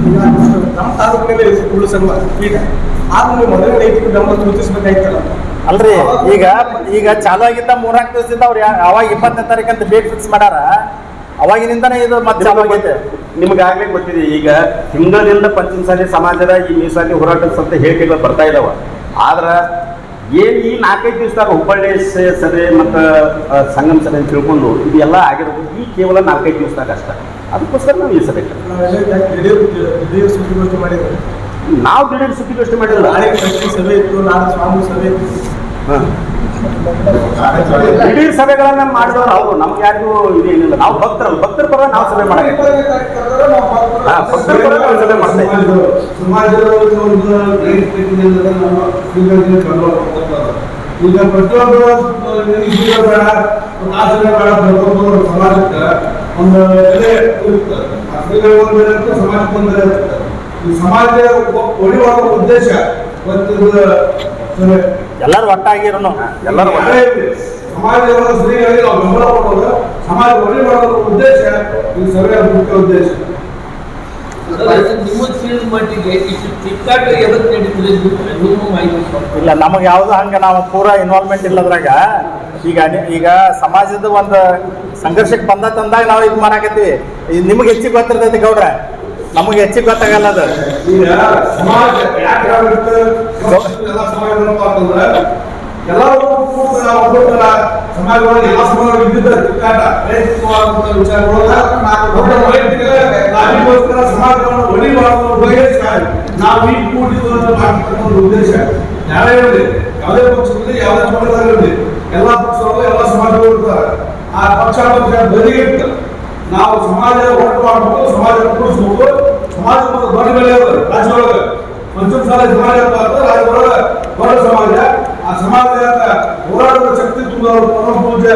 Speaker 8: ಈಗ ನಮ್ಮ ತಾಲೂಕಿನಲ್ಲಿ ಕುಳ್ಳು ಸಂಘ ಈಗ ಆದ್ರೆ ನೀವು ಮೊದಲೇ ನೈತಿಕ ಬೆಂಬಲ ಸೂಚಿಸಬೇಕಾಯ್ತಲ್ಲ.
Speaker 2: ಅಲ್ರಿ ಈಗ ಈಗ ಚಾಲು ಆಗಿದ್ದ ಮೂರ್ನಾಲ್ಕು ದಿವಸದಿಂದ ಅವ್ರು ಅವಾಗ ಇಪ್ಪತ್ತನೇ ತಾರೀಕು ಅಂತ ಡೇಟ್ ಫಿಕ್ಸ್ ಮಾಡ್ಯಾರ ಅವಾಗಿನಿಂದನೇ ಇದು ಮತ್ತೆ ಚಾಲು ಆಗೈತೆ
Speaker 3: ನಿಮ್ಗಾಗ್ಲೇ ಗೊತ್ತಿದೆ ಈಗ ತಿಂಗಳಿಂದ ಪಂಚಮಸಾಲಿ ಸಮಾಜದ ಈ ಮೀಸಲಾತಿ ಹೋರಾಟದ ಸಂತ ಹೇಳಿಕೆಗಳು ಬರ್ತಾ ಇದಾವ. ಆದ್ರೆ ಏನು ಈ ನಾಲ್ಕೈದು ದಿವಸದಾಗ ಹುಬ್ಬಳ್ಳಿ ಸಭೆ ಮತ್ತು ಸಂಗಮ ಸಭೆ ಅಂತ ತಿಳ್ಕೊಂಡು ಇದೆಲ್ಲ ಆಗಿರೋದು ಈ ಕೇವಲ ನಾಲ್ಕೈದು ದಿವಸದಾಗ ಅಷ್ಟೇ. ಅದಕ್ಕೋಸ್ಕರ ನಾವು ಈ ಸಭೆ ನಾವು ದಿಢೀರ್ ಸುದ್ದಿಗೋಷ್ಠಿ ಮಾಡಿಲ್ಲ
Speaker 8: ನಾಳೆ ಸಭೆ ಇತ್ತು ನಾಳೆ ಸ್ವಾಮಿ ಸಭೆ ಇತ್ತು.
Speaker 3: ಹಾಂ. ಇಡೀ ಸಭೆಗಳನ್ನ ಮಾಡಿದವರು ಅವರು. ನಮ್ಗೆ ಯಾರಿಗೂ ಇದೇನಿಲ್ಲ ನಾವು ಭಕ್ತರು. ಭಕ್ತರ ಪರ ನಾವು ಸಭೆ ಮಾಡಕ್ಕೆ ಭಕ್ತರ ಪರ ನಾವು ಸಭೆ
Speaker 6: ಒಂದು ಒಂದು. ಈಗ ಪ್ರತಿಯೊಬ್ಬರು ಬೇಡ ಒಂದು ಆಸರೆ ಬೇಡ ಪ್ರತಿಯೊಬ್ಬರು ಸಮಾಜಕ್ಕೆ ಒಂದು ಎಲೆ ಇರುತ್ತೆ. ಒಂದು ಸಮಾಜಕ್ಕೆ ಒಂದು ಈ ಸಮಾಜ ಒಳಿಯುವ ಉದ್ದೇಶ. ಇದು ಸಭೆ
Speaker 2: ಎಲ್ಲರೂ ಒಟ್ಟಾಗಿರೋನು.
Speaker 3: ಎಲ್ಲರೂ
Speaker 6: ಸಮಾಜದ ಶ್ರೀಗಳಿಗೆ ನಾವು ಬೆಂಬಲ ಕೊಡೋದು ಸಮಾಜ ಒಳ್ಳೆ ಮಾಡೋದ್ರ ಉದ್ದೇಶ ಈ ಸಭೆಯ ಮುಖ್ಯ ಉದ್ದೇಶ.
Speaker 2: ಇಲ್ಲ ನಮಗೆ ಯಾವುದು ಹಂಗೆ ನಾವು ಪೂರಾ ಇನ್ವಾಲ್ವ್ಮೆಂಟ್ ಇಲ್ಲದ್ರಾಗ ಈಗ ಈಗ ಸಮಾಜದ ಒಂದು ಸಂಘರ್ಷಕ್ಕೆ ಬಂದ ತಂದಾಗ ನಾವು ಇದು ಮಾಡಾಕತ್ತೀವಿ. ನಿಮಗೆ ಹೆಚ್ಚಿಗೆ ಗೊತ್ತಿರ್ತೈತಿ ಗೌಡ್ರ. ನಮಗೆ ಹೆಚ್ಚಿಗೆ ಗೊತ್ತಾಗಲ್ಲ ಅದು.
Speaker 6: ಈಗ ಸಮಾಜ ಯಾಕೆ ಎಲ್ಲ ಸಮಾಜ ಏನಪ್ಪ ಅಂತಂದ್ರೆ ಎಲ್ಲರೂ ಕೂಡ್ತಾರೆ ನಾವು ಒಬ್ಬೊಬ್ಬರ ಸಮಾಜದೊಳಗೆ ಎಲ್ಲ ಸಮಾಜ ಇದ್ದಿದ್ದ ತಿಕ್ಕಾಟ ವೈಯಕ್ತಿಕವಾದಂತ ವಿಚಾರಗಳನ್ನ ನಾವು ವೈಯಕ್ತಿಕ ಲಾಭಿಗೋಸ್ಕರ ಸಮಾಜವನ್ನು ಉದ್ದೇಶ ನಾವು ಉದ್ದೇಶ ಯಾರೇ ಇರಲಿ, ಯಾವುದೇ ಪಕ್ಷದಲ್ಲಿ ಯಾವುದೇ ಸಮಾಜದಲ್ಲಿ ಎಲ್ಲ ಪಕ್ಷಗಳು ಎಲ್ಲ ಸಮಾಜಗಳು ಆ ಪಕ್ಷ ಪಕ್ಷ ಬದಿಗಿಟ್ಟು ನಾವು ಸಮಾಜ ಒಟ್ಟು ಮಾಡಬೇಕು ಸಮಾಜ ಕೂಡಿಸ್ಬೇಕು. ಸಮಾಜ ಒಂದು ದೊಡ್ಡ ಬೆಲೆ ರಾಜ್ಯದೊಳಗೆ. ಪಂಚಮ ಸಲ ಸಮಾಜ ರಾಜ್ಯದೊಳಗೆ ದೊಡ್ಡ ಸಮಾಜ ಆ ಸಮಾಜದ ಹೋರಾಟದ ಶಕ್ತಿ ತುಂಬಿದವರು ಪರಮ ಪೂಜೆ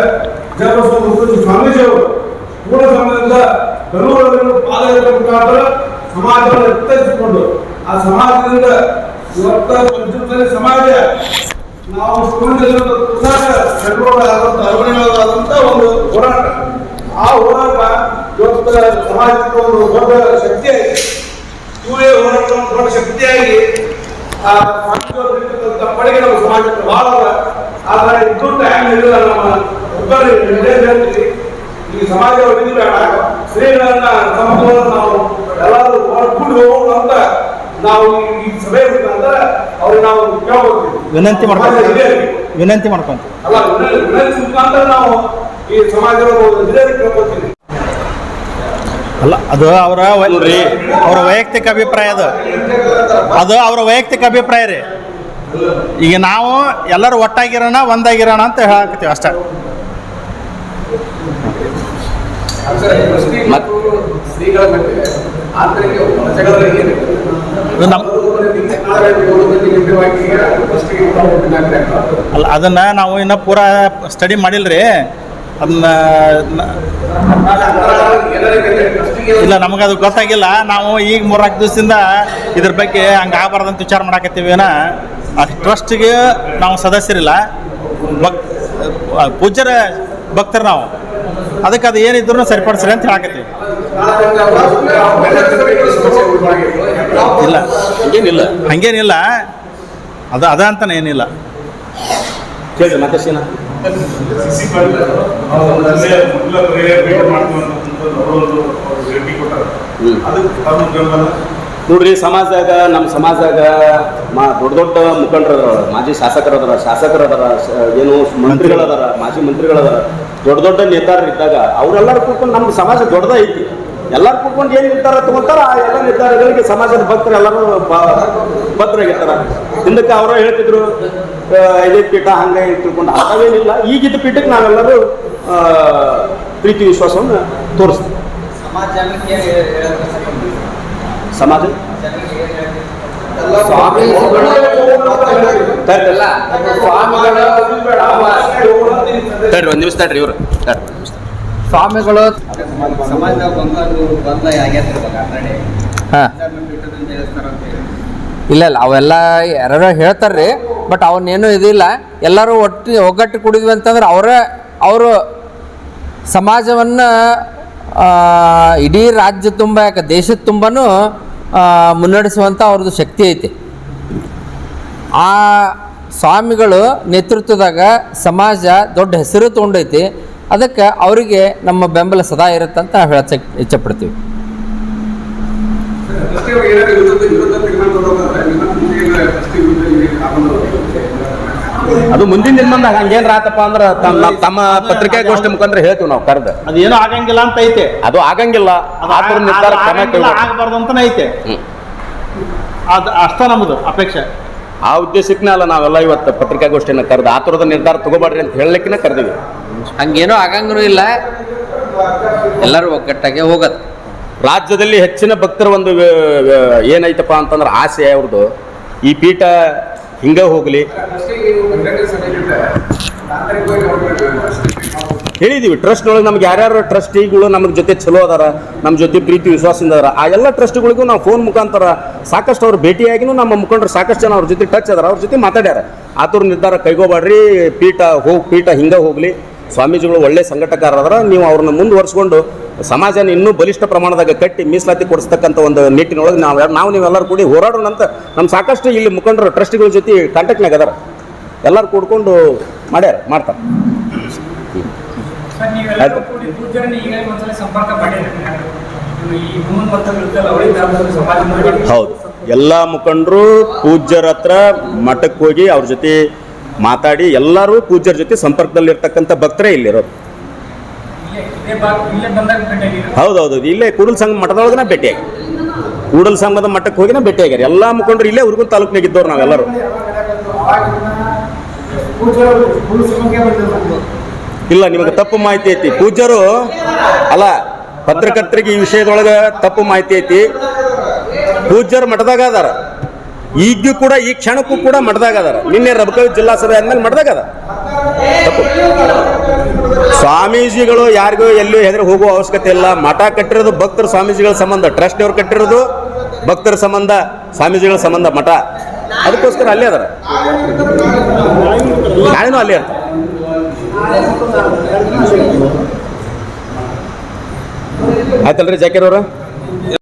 Speaker 6: ಜನಸ್ವಾಮಿ ಸ್ವಾಮೀಜಿಯವರು ಪೂರ್ಣ ಸಮಯದಿಂದ ಬೆಂಗಳೂರಲ್ಲಿ ಪಾದಯಾತ್ರೆ ಮುಖಾಂತರ ಸಮಾಜವನ್ನು ಎತ್ತರಿಸಿಕೊಂಡು, ಆ ಸಮಾಜದಿಂದ ಇವತ್ತ ಪಂಚಮಸಾಲಿ ಸಮಾಜ ನಾವು ಬೆಂಗಳೂರಾದಂಥ ಒಂದು ಹೋರಾಟ. ಆ ಹೋರಾಟ ಇವತ್ತ ಸಮಾಜಕ್ಕೆ ಒಂದು ದೊಡ್ಡ ಶಕ್ತಿಯಾಗಿ ಇವೇ ಹೋರಾಟ ದೊಡ್ಡ ಶಕ್ತಿಯಾಗಿ ಪಡೆಗೆ ಸಮಾಜಕ್ಕೆ ಬಹಳ ಅದ. ಆದ್ರೆ ಇದು ಟೈಮ್ ಇಲ್ಲ ನಮ್ಮ ಒಬ್ಬರು ಹೇಳ್ತೀವಿ. ಈ ಸಮಾಜ ಬೇಡ. ಸ್ತ್ರೀಗಳನ್ನ ಸಮತೋಲನ ನಾವು ಎಲ್ಲರೂ ಕೂಡಿ ಹೋಗೋಣ ಅಂತ ನಾವು ಈ- ಸಭೆ ಮುಖಾಂತರ ಅವ್ರಿಗೆ ನಾವು ಕೇಳ್ಕೊಳ್ತೀವಿ.
Speaker 2: ವಿನಂತಿ ಮಾಡ್ಕೊಂತೀವಿ. ವಿನಂತಿ ಮಾಡ್ಕೊಂತೀವಿ
Speaker 6: ಅಲ್ಲ ವಿನಂತಿ ಮುಖಾಂತರ ನಾವು ಈ ಸಮಾಜದ ಹಿರಿಯರಿಗೆ ಕೇಳ್ಕೊಳ್ತೀವಿ.
Speaker 2: ಅಲ್ಲ ಅದು ಅವರ ಅವರ ವೈಯಕ್ತಿಕ ಅಭಿಪ್ರಾಯ ಅದು. ಅದು ಅವರ ವೈಯಕ್ತಿಕ ಅಭಿಪ್ರಾಯ ರೀ. ಈಗ ನಾವು ಎಲ್ಲರೂ ಒಟ್ಟಾಗಿರೋಣ ಒಂದಾಗಿರೋಣ ಅಂತ ಹೇಳಕತ್ತೀವಿ ಅಷ್ಟೇ. ಅಲ್ಲ ಅದನ್ನ ನಾವು ಇನ್ನೂ ಪೂರಾ ಸ್ಟಡಿ ಮಾಡಿಲ್ರಿ. ಅದನ್ನ ಇಲ್ಲ ನಮಗೆ ಅದು ಗೊತ್ತಾಗಿಲ್ಲ. ನಾವು ಈಗ ಮೂರ್ನಾಲ್ಕು ದಿವಸದಿಂದ ಇದ್ರ ಬಗ್ಗೆ ಹಂಗೆ ಆಗಬಾರ್ದಂತ ವಿಚಾರ ಮಾಡಾಕತ್ತೀವೇನ? ಏನ ಆ ಟ್ರಸ್ಟ್ಗೆ ನಾವು ಸದಸ್ಯರಿಲ್ಲ. ಭಕ್ ಪೂಜ್ಯರ ಭಕ್ತರು ನಾವು. ಅದಕ್ಕೆ ಅದು ಏನಿದ್ರು ಸರಿಪಡಿಸ್ರಿ ಅಂತ ಹೇಳಾಕತ್ತೀವಿ. ಇಲ್ಲ.
Speaker 3: ಹಂಗೇನಿಲ್ಲ.
Speaker 2: ಹಂಗೇನಿಲ್ಲ. ಅದು ಅದ ಅಂತಾನೆ ಏನಿಲ್ಲ
Speaker 3: ಕೇಳ್ರಿ ಮತ್ತೆ ಸೀನ ಬೆಂಬಲ ನೋಡ್ರಿ, ಸಮಾಜದಾಗ ನಮ್ಮ ಸಮಾಜದಾಗ ಮಾ ದೊಡ್ಡ ದೊಡ್ಡ ಮುಖಂಡರದಾರ ಮಾಜಿ ಶಾಸಕರದಾರ ಶಾಸಕರದಾರ ಏನು ಮಂತ್ರಿಗಳದಾರ ಮಾಜಿ ಮಂತ್ರಿಗಳದಾರ ದೊಡ್ಡ ದೊಡ್ಡ ನೇತಾರರು ಇದ್ದಾಗ ಅವರೆಲ್ಲರೂ ಕೂತ್ಕೊಂಡು ನಮ್ಮ ಸಮಾಜ ದೊಡ್ಡದ ಐತಿ ಎಲ್ಲರೂ ಕೂತ್ಕೊಂಡು ಏನು ನಿರ್ಧಾರ ತಗೋತಾರ ಆ ಎಲ್ಲ ನಿರ್ಧಾರಗಳಿಗೆ ಸಮಾಜದ ಭಕ್ತರು ಎಲ್ಲರೂ ಭದ್ರಾಗಿರ್ತಾರ ಹಿಂದಕ್ಕೆ ಅವರ ಹೇಳ್ತಿದ್ರು ಇದೇ ಪೀಠ ಹಂಗೆ ತಿಳ್ಕೊಂಡು ಅಂಥವೇನಿಲ್ಲ ಈಗಿದ್ದ ಪೀಠಕ್ಕೆ ನಾವೆಲ್ಲರೂ ಪ್ರೀತಿ ವಿಶ್ವಾಸವನ್ನು ತೋರಿಸ್ತೀವಿ
Speaker 5: ಸಮಾಜ ಜನಕ್ಕೆ ಏನ್
Speaker 7: ನಿಮಿಷ
Speaker 3: ತಡ್ರಿ ಒಂದು ನಿಮಿಷ ತಡ್ರಿ ಇವರು
Speaker 7: ಸ್ವಾಮಿಗಳು ಹಾ. ಇಲ್ಲ ಇಲ್ಲ, ಅವೆಲ್ಲ ಯಾರು ಹೇಳ್ತಾರ್ರಿ ಬಟ್ ಅವನ್ನೇನು ಇದಿಲ್ಲ. ಎಲ್ಲರೂ ಒಟ್ಟು ಒಗ್ಗಟ್ಟು ಕುಡಿದ್ವಿ ಅಂತಂದ್ರೆ ಅವರೇ, ಅವರು ಸಮಾಜವನ್ನು ಇಡೀ ರಾಜ್ಯ ತುಂಬ, ಯಾಕೆ ದೇಶದ ತುಂಬನೂ ಮುನ್ನಡೆಸುವಂಥ ಅವ್ರದ್ದು ಶಕ್ತಿ ಐತಿ. ಆ ಸ್ವಾಮಿಗಳು ನೇತೃತ್ವದಾಗ ಸಮಾಜ ದೊಡ್ಡ ಹೆಸರು ತೊಗೊಂಡೈತಿ. ಅದಕ್ಕೆ ಅವರಿಗೆ ನಮ್ಮ ಬೆಂಬಲ ಸದಾ ಇರುತ್ತಂತ ಹೇಳಕ್ಕೆ ಇಚ್ಛಪಡ್ತೀವಿ.
Speaker 3: ಅದು ಮುಂದಿನ ದಿನದಾಗ ಹಂಗೇನ್ರ ಆತಪ್ಪ ಅಂದ್ರೆ ತಮ್ಮ ತಮ್ಮ ಪತ್ರಿಕಾಗೋಷ್ಠಿ ಮುಖಾಂತರ ಹೇಳ್ತೀವಿ ನಾವು ಕರೆದು.
Speaker 2: ಅದೇನು ಆಗಂಗಿಲ್ಲ ಅಂತ ಐತೆ.
Speaker 3: ಅದು ಆಗಂಗಿಲ್ಲ. ಆತರ ನಿರ್ಧಾರ ಕ್ರಮ.
Speaker 2: ಆಗಬಾರ್ದು ಅಂತಾನೆ ಐತೆ. ಅದು ಅಷ್ಟ ನಮ್ಮದು ಅಪೇಕ್ಷೆ.
Speaker 3: ಆ ಉದ್ದೇಶಕ್ಕೆ ಅಲ್ಲ ನಾವೆಲ್ಲ ಇವತ್ತು ಪತ್ರಿಕಾಗೋಷ್ಠಿನ ಕರೆದು ಆ ಥರದ ನಿರ್ಧಾರ ತಗೋಬಾರ್ರಿ ಅಂತ ಹೇಳಲಿಕ್ಕೆ ಕರೆದಿವಿ.
Speaker 7: ಹಂಗೇನೋ ಆಗಂಗೂ ಇಲ್ಲ. ಎಲ್ಲರೂ ಒಗ್ಗಟ್ಟಾಗೆ ಹೋಗೋದು.
Speaker 3: ರಾಜ್ಯದಲ್ಲಿ ಹೆಚ್ಚಿನ ಭಕ್ತರ ಒಂದು ಏನೈತಪ್ಪ ಅಂತಂದ್ರೆ ಆಸೆ ಅವ್ರದ್ದು ಈ ಪೀಠ ಹಿಂಗೆ ಹೋಗಲಿ. ಹೇಳಿದೀವಿ ಟ್ರಸ್ಟ್ನೊಳಗೆ ನಮ್ಗೆ ಯಾರ್ಯಾರು ಟ್ರಸ್ಟಿಗಳು ನಮ್ಗೆ ಜೊತೆ ಚಲೋ ಅದಾರ ನಮ್ಮ ಜೊತೆ ಪ್ರೀತಿ ವಿಶ್ವಾಸದಿಂದ ಅದಾರ ಆ ಎಲ್ಲ ಟ್ರಸ್ಟ್ಗಳಿಗೂ ನಾವು ಫೋನ್ ಮುಖಾಂತರ ಸಾಕಷ್ಟು ಅವ್ರು ಭೇಟಿಯಾಗಿನೂ ನಮ್ಮ ಮುಖಂಡರು ಸಾಕಷ್ಟು ಜನ ಅವ್ರ ಜೊತೆ ಟಚ್ ಅದಾರ ಅವ್ರ ಜೊತೆ ಮಾತಾಡ್ಯಾರ. ಆತರ ನಿರ್ಧಾರ ಕೈಗೋಬೇಡ್ರಿ ಪೀಠ ಹೋಗಿ ಪೀಠ ಹಿಂಗೆ ಹೋಗಲಿ. ಸ್ವಾಮೀಜಿಗಳು ಒಳ್ಳೆ ಸಂಘಟಕರಾದ್ರೆ ನೀವು ಅವ್ರನ್ನ ಮುಂದುವರ್ಸ್ಕೊಂಡು ಸಮಾಜನ ಇನ್ನೂ ಬಲಿಷ್ಠ ಪ್ರಮಾಣದಾಗ ಕಟ್ಟಿ ಮೀಸಲಾತಿ ಕೊಡಿಸ್ತಕ್ಕಂಥ ಒಂದು ನಿಟ್ಟಿನೊಳಗೆ ನಾವು ನಾವು ನೀವೆಲ್ಲರೂ ಕೂಡಿ ಹೋರಾಡೋಣ ಅಂತ ನಮ್ಮ ಸಾಕಷ್ಟು ಇಲ್ಲಿ ಮುಖಂಡರು ಟ್ರಸ್ಟಿಗಳ ಜೊತೆ ಕಾಂಟ್ಯಾಕ್ಟ್ನಾಗ ಅದಾರ. ಎಲ್ಲರೂ ಕೂಡ್ಕೊಂಡು ಮಾಡ್ಯಾರ ಮಾಡ್ತಾರೆ. ಹೌದು. ಎಲ್ಲ ಮುಖಂಡರು ಪೂಜ್ಯರ ಹತ್ರ ಮಠಕ್ಕೆ ಹೋಗಿ ಅವ್ರ ಜೊತೆ ಮಾತಾಡಿ ಎಲ್ಲರೂ ಪೂಜ್ಯರ ಜೊತೆ ಸಂಪರ್ಕದಲ್ಲಿರ್ತಕ್ಕಂಥ ಭಕ್ತರೇ ಇಲ್ಲಿರೋದು ಹೌದೌದು, ಇಲ್ಲೇ ಕೂಡಲ್ ಸಂಘ ಮಠದೊಳಗನ ಭೇಟಿಯಾಗಿ. ಕೂಡಲ್ ಸಂಘದ ಮಠಕ್ಕೆ ಹೋಗಿನ ಭೇಟಿಯಾಗ್ಯಾರ. ಎಲ್ಲ ಮುಖಂಡರು ಇಲ್ಲೇ ಹುರ್ಗುನ್ ತಾಲೂಕಿನಾಗ ಇದ್ದವ್ರು ನಾವೆಲ್ಲರೂ. ಇಲ್ಲ, ನಿಮಗೆ ತಪ್ಪು ಮಾಹಿತಿ ಐತಿ. ಪೂಜ್ಯರು, ಅಲ್ಲ, ಪತ್ರಕರ್ತರಿಗೆ ಈ ವಿಷಯದೊಳಗೆ ತಪ್ಪು ಮಾಹಿತಿ ಐತಿ. ಪೂಜ್ಯರು ಮಠದಾಗ ಅದಾರ. ಈಗ್ಯೂ ಕೂಡ, ಈ ಕ್ಷಣಕ್ಕೂ ಕೂಡ ಮಠದಾಗ ಅದಾರ. ನಿನ್ನೆ ರಬಕವಿ ಜಿಲ್ಲಾ ಸಭೆ ಆದ್ಮೇಲೆ ಮಠದಾಗ ಅದ ಸ್ವಾಮೀಜಿಗಳು ಯಾರಿಗೂ ಎಲ್ಲೂ ಹೆದರು ಹೋಗುವ ಅವಶ್ಯಕತೆ ಇಲ್ಲ. ಮಠ ಕಟ್ಟಿರೋದು ಭಕ್ತರ ಸ್ವಾಮೀಜಿಗಳ ಸಂಬಂಧ ಟ್ರಸ್ಟ್ ಅವ್ರು ಕಟ್ಟಿರೋದು ಭಕ್ತರ ಸಂಬಂಧ, ಸ್ವಾಮೀಜಿಗಳ ಸಂಬಂಧ ಮಠ. ಅದಕ್ಕೋಸ್ಕರ ಅಲ್ಲೇ ಅದರ. ನಾಳೆನೂ ಅಲ್ಲೇ ಇರ್ತಾರೆ. ಆಯ್ತಲ್ರಿ, ಜಾಕೀರ್